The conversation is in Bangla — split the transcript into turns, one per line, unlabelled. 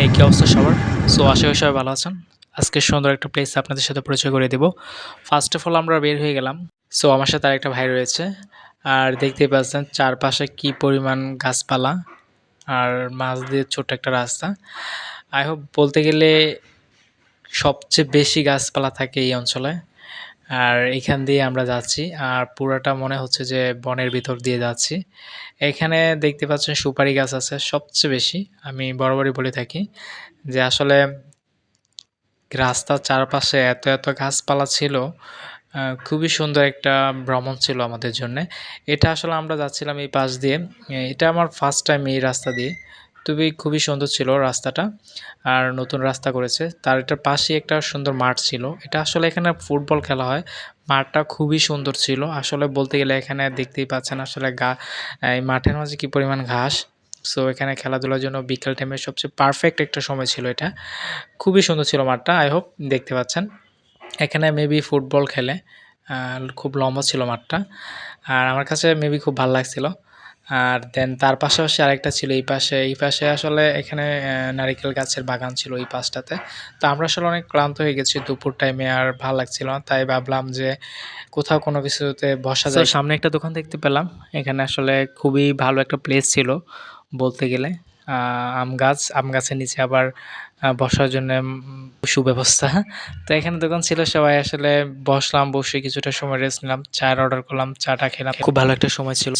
এই কী অবস্থা সবার? সো আশা করি সবাই ভালো আছেন। আজকে সুন্দর একটা প্লেস আপনাদের সাথে পরিচয় করে দেব। ফার্স্ট অফ অল আমরা বের হয়ে গেলাম। সো আমার সাথে আরেকটা ভাই রয়েছে। আর দেখতেই পাচ্ছেন, চারপাশে কি পরিমাণ গাছপালা আর মাছ দিয়ে ছোট্ট একটা রাস্তা। আই হোপ বলতে গেলে সবচেয়ে বেশি গাছপালা থাকে এই অঞ্চলে। আর এখান দিয়ে আমরা যাচ্ছি। আর পুরাটা মনে হচ্ছে যে বনের ভিতর দিয়ে যাচ্ছি। এখানে দেখতে পাচ্ছেন সুপারি গাছ আছে, সবচেয়ে বেশি। আমি বরাবরই বলে থাকি যে আসলে রাস্তার চারপাশে এত এত গাছপালা ছিল খুবই সুন্দর একটা ভ্রমণ ছিল আমাদের জন্য। এটা আসলে আমরা যাচ্ছিলাম এই পাশ দিয়ে। এটা আমার ফার্স্ট টাইম এই রাস্তা দিয়ে। খুবই খুবই সুন্দর ছিল রাস্তাটা। আর নতুন রাস্তা করেছে। তার এটার পাশেই একটা সুন্দর মাঠ ছিল। এটা আসলে এখানে ফুটবল খেলা হয়। মাঠটা খুবই সুন্দর ছিল। আসলে বলতে গেলে এখানে দেখতেই পাচ্ছেন আসলে গা, এই মাঠের মাঝে কী পরিমাণ ঘাস। সো এখানে খেলাধুলার জন্য বিকেল টাইমে সবচেয়ে পারফেক্ট একটা সময় ছিল এটা। খুবই সুন্দর ছিল মাঠটা আই হোপ দেখতে পাচ্ছেন। এখানে মেবি ফুটবল খেলে খুব লম্বা ছিল মাঠটা। আর আমার কাছে মেবি খুব ভালো লাগছিল। আর দেন তার পাশাপাশি আরেকটা ছিল এই পাশে। এই পাশে আসলে এখানে নারিকেল গাছের বাগান ছিল এই পাশটাতে। তো আমরা আসলে অনেক ক্লান্ত হয়ে গেছি দুপুর টাইমে আর ভালো লাগছিল না। তাই ভাবলাম যে কোথাও কোনো কিছুতে বসা যায়। সামনে একটা দোকান দেখতে পেলাম। এখানে আসলে খুবই ভালো একটা প্লেস ছিল বলতে গেলে। আহ, আম গাছ আম গাছের নিচে আবার বসার জন্য সুব্যবস্থা। তো এখানে দোকান ছিল সবাই আসলে বসলাম বসে কিছুটা সময় রেস্ট নিলাম চায়ের অর্ডার করলাম চাটা খেলাম। খুব ভালো একটা সময় ছিল।